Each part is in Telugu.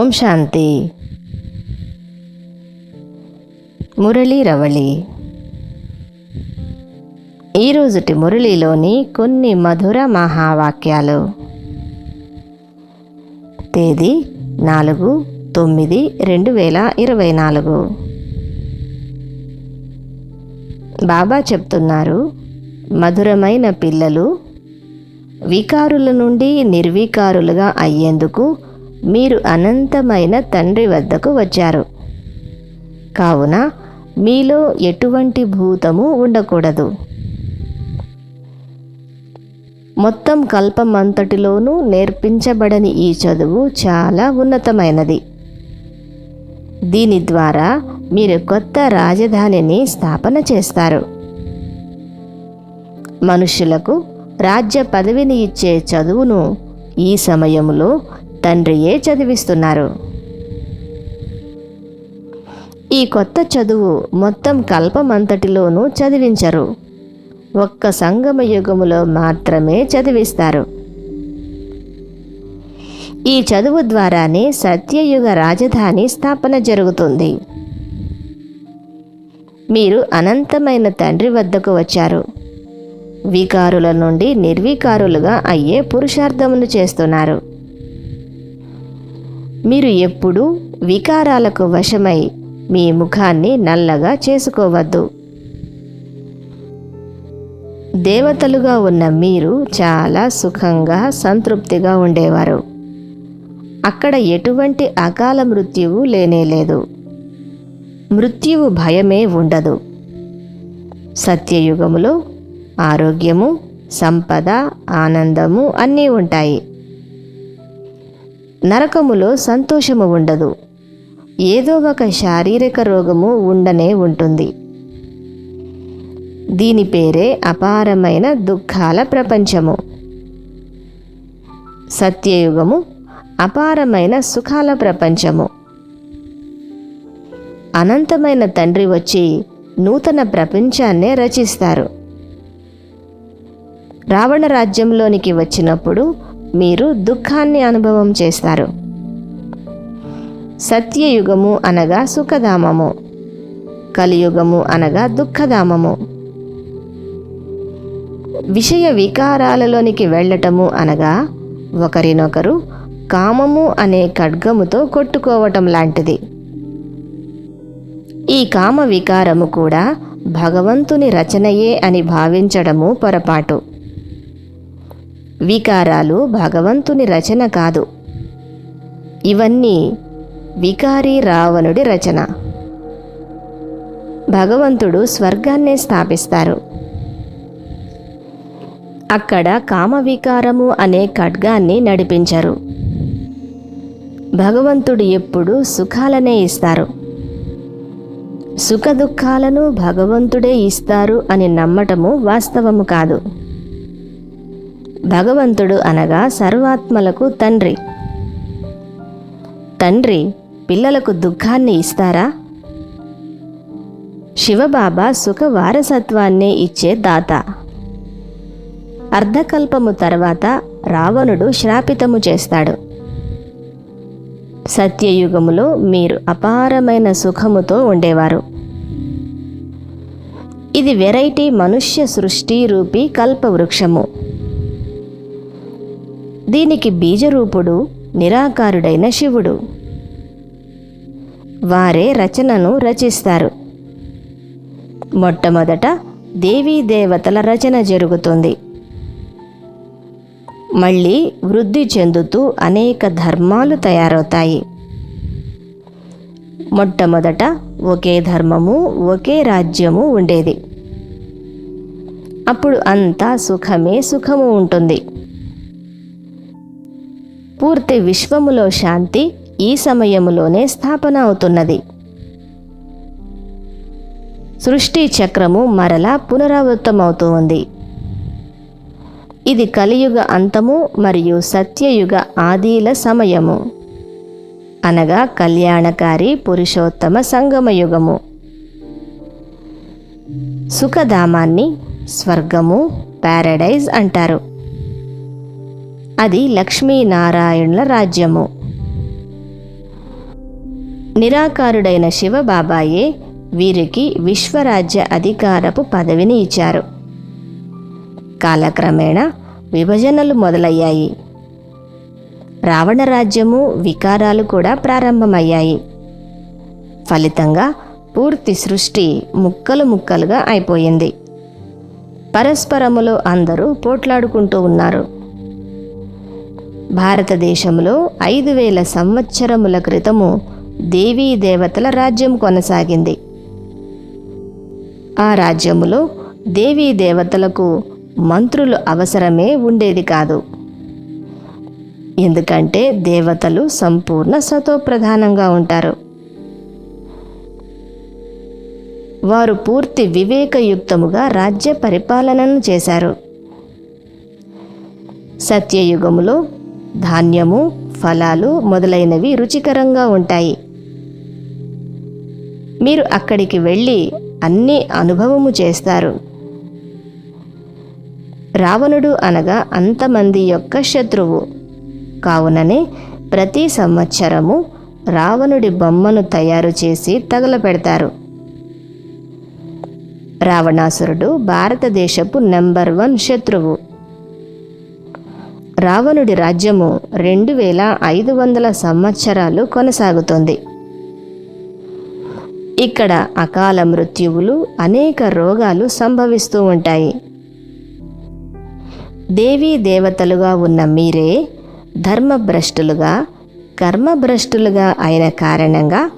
ఓం శాంతి. మురళీ రవళి. ఈరోజుటి మురళీలోని కొన్ని మధుర మహావాక్యాలు. తేదీ నాలుగు తొమ్మిది రెండు వేల ఇరవై నాలుగు. బాబా చెప్తున్నారు మధురమైన పిల్లలు వికారుల నుండి నిర్వికారులుగా అయ్యేందుకు మీరు అనంతమైన తండ్రి వద్దకు వచ్చారు. కావున మీలో ఎటువంటి భూతము ఉండకూడదు. మొత్తం కల్పమంతటిలోనూ నేర్పించబడని ఈ చదువు చాలా ఉన్నతమైనది. దీని ద్వారా మీరు కొత్త రాజధానిని స్థాపన చేస్తారు. మనుషులకు రాజ్య పదవిని ఇచ్చే చదువును ఈ సమయంలో తండ్రియే చదివిస్తున్నారు. ఈ కొత్త చదువు మొత్తం కల్పమంతటిలోనూ చదివించరు. ఒక్క సంగమ యుగములో మాత్రమే చదివిస్తారు. ఈ చదువు ద్వారానే సత్యయుగ రాజధాని స్థాపన జరుగుతుంది. మీరు అనంతమైన తండ్రి వద్దకు వచ్చారు. వికారుల నుండి నిర్వికారులుగా అయ్యే పురుషార్థమును చేస్తున్నారు. మీరు ఎప్పుడూ వికారాలకు వశమై మీ ముఖాన్ని నల్లగా చేసుకోవద్దు. దేవతలుగా ఉన్న మీరు చాలా సుఖంగా సంతృప్తిగా ఉండేవారు. అక్కడ ఎటువంటి అకాల మృత్యువు లేనేలేదు మృత్యువు భయమే ఉండదు. సత్యయుగములో ఆరోగ్యము సంపద ఆనందము అన్నీ ఉంటాయి. నరకములో సంతోషము ఉండదు. ఏదో ఒక శారీరక రోగము ఉండనే ఉంటుంది. దీని పేరే అపారమైన దుఃఖాల ప్రపంచము. సత్యయుగము అపారమైన సుఖాల ప్రపంచము. అనంతమైన తండ్రి వచ్చి నూతన ప్రపంచాన్నే రచిస్తారు. రావణ రాజ్యంలోనికి వచ్చినప్పుడు మీరు దుఃఖాన్ని అనుభవం చేస్తారు. సత్యయుగము అనగా సుఖధామము. కలియుగము అనగా దుఃఖధామము. విషయ వికారాలలోనికి వెళ్ళటము అనగా ఒకరినొకరు కామము అనే ఖడ్గముతో కొట్టుకోవటం లాంటిది. ఈ కామ వికారము కూడా భగవంతుని రచనయే అని భావించడము పొరపాటు. వికారాలు భగవంతుని రచన కాదు. ఇవన్నీ వికారి రావణుడి రచన. భగవంతుడు స్వర్గాన్నే స్థాపిస్తారు. అక్కడ కామవికారము అనే ఖడ్గాన్ని నడిపించరు. భగవంతుడు ఎప్పుడు సుఖాలనే ఇస్తారు. సుఖ దుఃఖాలను భగవంతుడే ఇస్తారు అని నమ్మటము వాస్తవము కాదు. భగవంతుడు అనగా సర్వాత్మలకు తండ్రి. తండ్రి పిల్లలకు దుఃఖాన్ని ఇస్తారా? శివబాబా సుఖ వారసత్వాన్నే ఇచ్చే దాత. అర్ధకల్పము తర్వాత రావణుడు శ్రాపితము చేస్తాడు. సత్యయుగములో మీరు అపారమైన సుఖముతో ఉండేవారు. ఇది వెరైటీ మనుష్య సృష్టి రూపీ కల్పవృక్షము. దీనికి బీజరూపుడు నిరాకారుడైన శివుడు. వారే రచనను రచిస్తారు. మొట్టమొదట దేవీ దేవతల రచన జరుగుతుంది. మళ్ళీ వృద్ధి చెందుతూ అనేక ధర్మాలు తయారవుతాయి. మొట్టమొదట ఒకే ధర్మము ఒకే రాజ్యము ఉండేది. అప్పుడు అంతా సుఖమే సుఖము ఉంటుంది. పూర్తి విశ్వములో శాంతి ఈ సమయములోనే స్థాపన అవుతున్నది. సృష్టి చక్రము మరలా పునరావృతమవుతూ ఉంది ఇది కలియుగ అంతము మరియు సత్యయుగ ఆదిల సమయము. అనగా కళ్యాణకారి పురుషోత్తమ సంగమయుగము. సుఖధామాన్ని స్వర్గము ప్యారడైజ్ అంటారు. అది లక్ష్మీనారాయణుల రాజ్యము. నిరాకారుడైన శివబాబాయే వీరికి విశ్వరాజ్య అధికారపు పదవిని ఇచ్చారు. కాలక్రమేణా విభజనలు మొదలయ్యాయి. రావణ రాజ్యము వికారాలు కూడా ప్రారంభమయ్యాయి. ఫలితంగా పూర్తి సృష్టి ముక్కలు ముక్కలుగా అయిపోయింది. పరస్పరములో అందరూ పోట్లాడుకుంటూ ఉన్నారు. భారతదేశంలో ఐదు వేల సంవత్సరముల క్రితము దేవీ దేవతల రాజ్యం కొనసాగింది. ఆ రాజ్యములో దేవీ దేవతలకు మంత్రులు అవసరమే ఉండేది కాదు. ఎందుకంటే దేవతలు సంపూర్ణ సతోప్రధానంగా ఉంటారు. వారు పూర్తి వివేకయుక్తముగా రాజ్య పరిపాలనను చేశారు. సత్యయుగములో ధాన్యము ఫలాలు మొదలైనవి రుచికరంగా ఉంటాయి. మీరు అక్కడికి వెళ్ళి అన్ని అనుభవము చేస్తారు. రావణుడు అనగా అంతమంది యొక్క శత్రువు. కావుననే ప్రతి సంవత్సరము రావణుడి బొమ్మను తయారు చేసి తగలపెడతారు. రావణాసురుడు భారతదేశపు నెంబర్ వన్ శత్రువు. రావణుడి రాజ్యము రెండు వేల ఐదు వందల సంవత్సరాలు కొనసాగుతుంది. ఇక్కడ అకాల మృత్యువులు అనేక రోగాలు సంభవిస్తూ ఉంటాయి. దేవీ దేవతలుగా ఉన్న మీరే ధర్మభ్రష్టులుగా కర్మభ్రష్టులుగా అయిన కారణంగా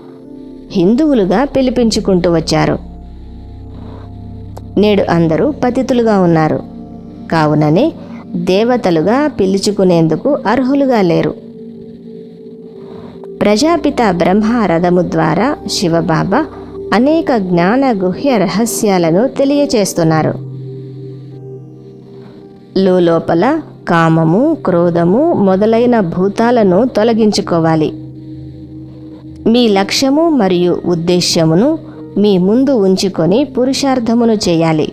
హిందువులుగా పిలిపించుకుంటూ వచ్చారు. నేడు అందరూ పతితులుగా ఉన్నారు. కావుననే దేవతలుగా పిలుచుకునేందుకు అర్హులుగా లేరు. ప్రజాపిత బ్రహ్మ రథము ద్వారా శివబాబా అనేక జ్ఞాన గుహ్య రహస్యాలను తెలియచేస్తున్నారు. లోపల కామము క్రోధము మొదలైన భూతాలను తొలగించుకోవాలి. మీ లక్ష్యము మరియు ఉద్దేశ్యమును మీ ముందు ఉంచుకొని పురుషార్థమును చేయాలి.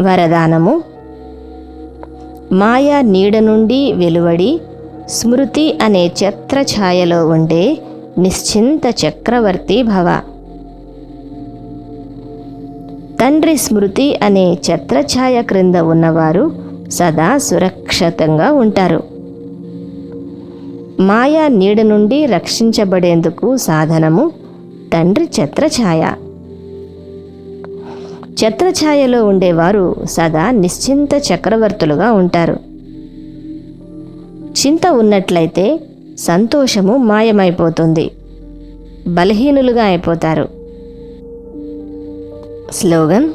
వరదానము. మాయా నీడ నుండి వెలువడి స్మృతి అనే ఛత్రఛాయలో ఉండే నిశ్చింత చక్రవర్తి భవ. తండ్రి స్మృతి అనే ఛత్రఛాయ క్రింద ఉన్నవారు సదా సురక్షితంగా ఉంటారు. మాయా నీడ నుండి రక్షించబడేందుకు సాధనము తండ్రి ఛత్రఛాయ ఛత్రఛాయలో ఉండేవారు సదా నిశ్చింత చక్రవర్తులుగా ఉంటారు. చింత ఉన్నట్లయితే సంతోషము మాయమైపోతుంది. బలహీనులుగా అయిపోతారు. స్లోగన్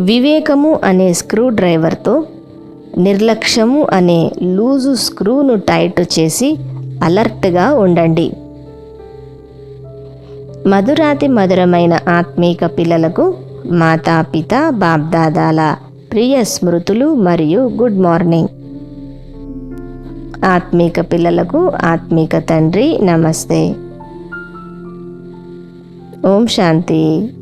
వివేకము అనే స్క్రూ డ్రైవర్తో నిర్లక్ష్యము అనే లూజు స్క్రూను టైట్ చేసి అలర్ట్గా ఉండండి. మధురాతి మధురమైన ఆత్మీక పిల్లలకు మాతాపిత బాబ్దాదాల ప్రియ స్మృతులు మరియు గుడ్ మార్నింగ్. ఆత్మీక పిల్లలకు ఆత్మీక తండ్రి నమస్తే. ఓం శాంతి.